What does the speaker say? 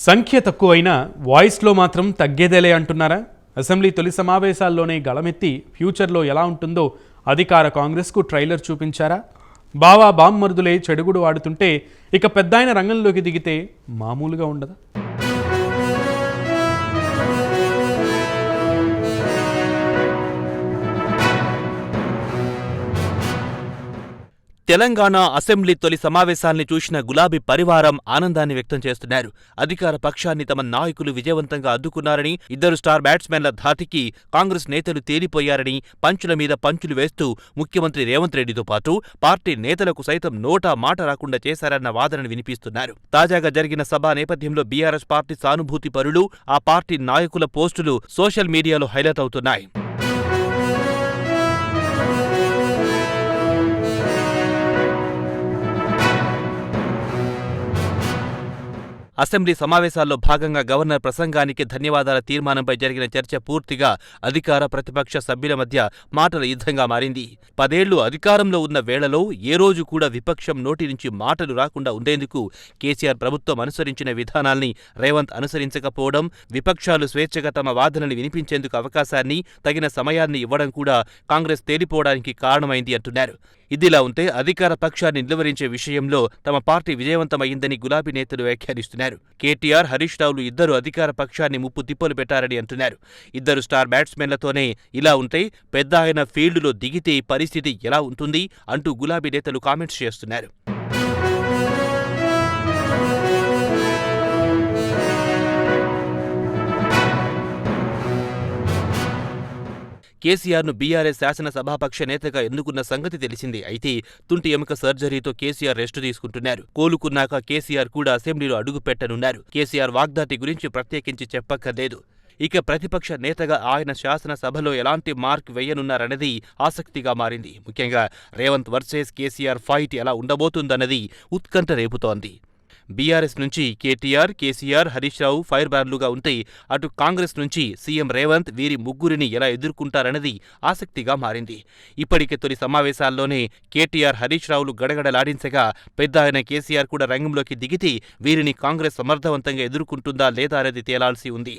సంఖ్య తక్కువైనా వాయిస్లో మాత్రం తగ్గేదేలే అంటున్నారా? అసెంబ్లీ తొలి సమావేశాల్లోనే గళమెత్తి ఫ్యూచర్లో ఎలా ఉంటుందో అధికార కాంగ్రెస్కు ట్రైలర్ చూపించారా? బావా బామ్మర్దులే చెడుగుడు ఆడుతుంటే ఇక పెద్దాయన రంగంలోకి దిగితే మామూలుగా ఉండదా? తెలంగాణ అసెంబ్లీ తొలి సమావేశాల్ని చూసిన గులాబీ పరివారం ఆనందాన్ని వ్యక్తం చేస్తున్నారు. అధికార పక్షాన్ని తమ నాయకులు విజయవంతంగా అడ్డుకున్నారని ఇద్దరు స్టార్ బ్యాట్స్మెన్ల ధాటికి కాంగ్రెస్ నేతలు తేలిపోయారని పంచుల మీద పంచులు వేస్తూ ముఖ్యమంత్రి రేవంత్ రెడ్డితో పాటు పార్టీ నేతలకు సైతం నోటా మాట రాకుండా చేశారన్న వాదనను వినిపిస్తున్నారు. తాజాగా జరిగిన సభ నేపథ్యంలో బీఆర్ఎస్ పార్టీ సానుభూతి పరులు ఆ పార్టీ నాయకుల పోస్టులు సోషల్ మీడియాలో హైలైట్ అవుతున్నాయి. అసెంబ్లీ సమావేశాల్లో భాగంగా గవర్నర్ ప్రసంగానికి ధన్యవాదాల తీర్మానంపై జరిగిన చర్చ పూర్తిగా అధికార ప్రతిపక్ష సభ్యుల మధ్య మాటల యుద్ధంగా మారింది. పదేళ్ళు అధికారంలో ఉన్న వేళలో ఏ రోజు కూడా విపక్షం నోటి నుంచి మాటలు రాకుండా ఉండేందుకు కేసీఆర్ ప్రభుత్వం అనుసరించిన విధానాల్ని రేవంత్ అనుసరించకపోవడం విపక్షాలు స్వేచ్ఛగా తమ వాదనలు వినిపించేందుకు అవకాశాన్ని తగిన సమయాన్ని ఇవ్వడం కూడా కాంగ్రెస్ తేలిపోవడానికి కారణమైంది అంటున్నారు. ఇదిలా ఉంటే అధికార పక్షాన్ని నిలువరించే విషయంలో తమ పార్టీ విజయవంతమైందని గులాబీ నేతలు వ్యాఖ్యానిస్తున్నారు. కేటీఆర్ హరీష్ రావులు ఇద్దరు అధికార పక్షాన్ని ముప్పు తిప్పలు పెట్టారని అంటున్నారు. ఇద్దరు స్టార్ బ్యాట్స్మెన్లతోనే ఇలా ఉంటే పెద్ద ఆయన ఫీల్డులో దిగితే పరిస్థితి ఎలా ఉంటుంది అంటూ గులాబీ నేతలు కామెంట్స్ చేస్తున్నారు. కేసీఆర్ను బీఆర్ఎస్ శాసనసభాపక్ష నేతగా ఎన్నుకున్న సంగతి తెలిసిందే. అయితే తుంటి ఎముక సర్జరీతో కేసీఆర్ రెస్టు తీసుకుంటున్నారు. కోలుకున్నాక కేసీఆర్ కూడా అసెంబ్లీలో అడుగుపెట్టనున్నారు. కేసీఆర్ వాగ్దాటి గురించి ప్రత్యేకించి చెప్పక్కర్లేదు. ఇక ప్రతిపక్ష నేతగా ఆయన శాసనసభలో ఎలాంటి మార్క్ వేయనున్నారన్నది ఆసక్తిగా మారింది. ముఖ్యంగా రేవంత్ వర్సెస్ కేసీఆర్ ఫైట్ ఎలా ఉండబోతుందన్నది ఉత్కంఠ రేపుతోంది. బీఆర్ఎస్ నుంచి KTR KCR Harish Rao fire బ్యాన్లుగా ఉంటే అటు కాంగ్రెస్ నుంచి సీఎం రేవంత్ వీరి ముగ్గురిని ఎలా ఎదుర్కొంటారన్నది ఆసక్తిగా మారింది. ఇప్పటికే తొలి సమావేశాల్లోనే కేటీఆర్ హరీష్ రావులు గడగడలాడించగా పెద్ద ఆయన కేసీఆర్ కూడా రంగంలోకి దిగితే వీరిని కాంగ్రెస్ సమర్థవంతంగా ఎదుర్కొంటుందా లేదా అనేది తేలాల్సి ఉంది.